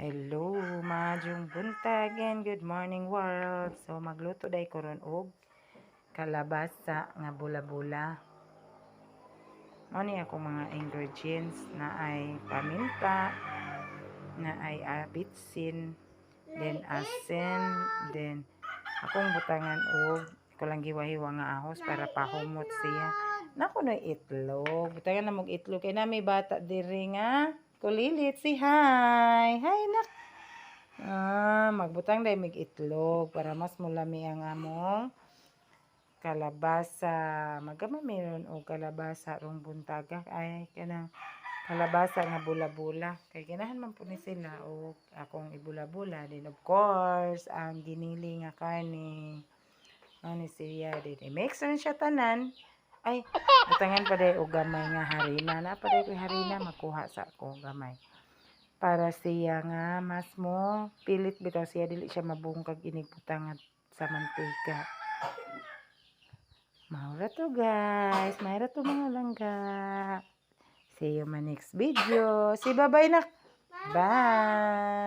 Hello, majong buntag and good morning world. So magluto day ko ron og kalabasa nga bula-bula. Mao ni ako mga ingredients na ay paminta, na ay abitsin, then asin, then akong butangan og ko lang giwahiwa nga ahos para pahumot siya. Nako no itlog. Butangan na mog itlog kay na may bata diri nga kulilit si hi. Hi nak. Ah, magbutang dai mig itlog para mas mulami ang among kalabasa. Magama meron og kalabasa rong buntaga ay kanang kalabasa nga bula-bula. Kay ganahan man po ni sila og akong ibula-bula din of course ang ginili nga karne. Ano siya din. I-mix na siya tanan. Ay, butangan pa day og gamay nga harina. Na pa ko harina makuha sa ako gamay. Para siya nga mas mo pilit bitaw siya dili siya mabungkag inig butangan sa mantika. Maura to guys. Mayra to mga langga. See you my next video. Si bye-bye na. Bye.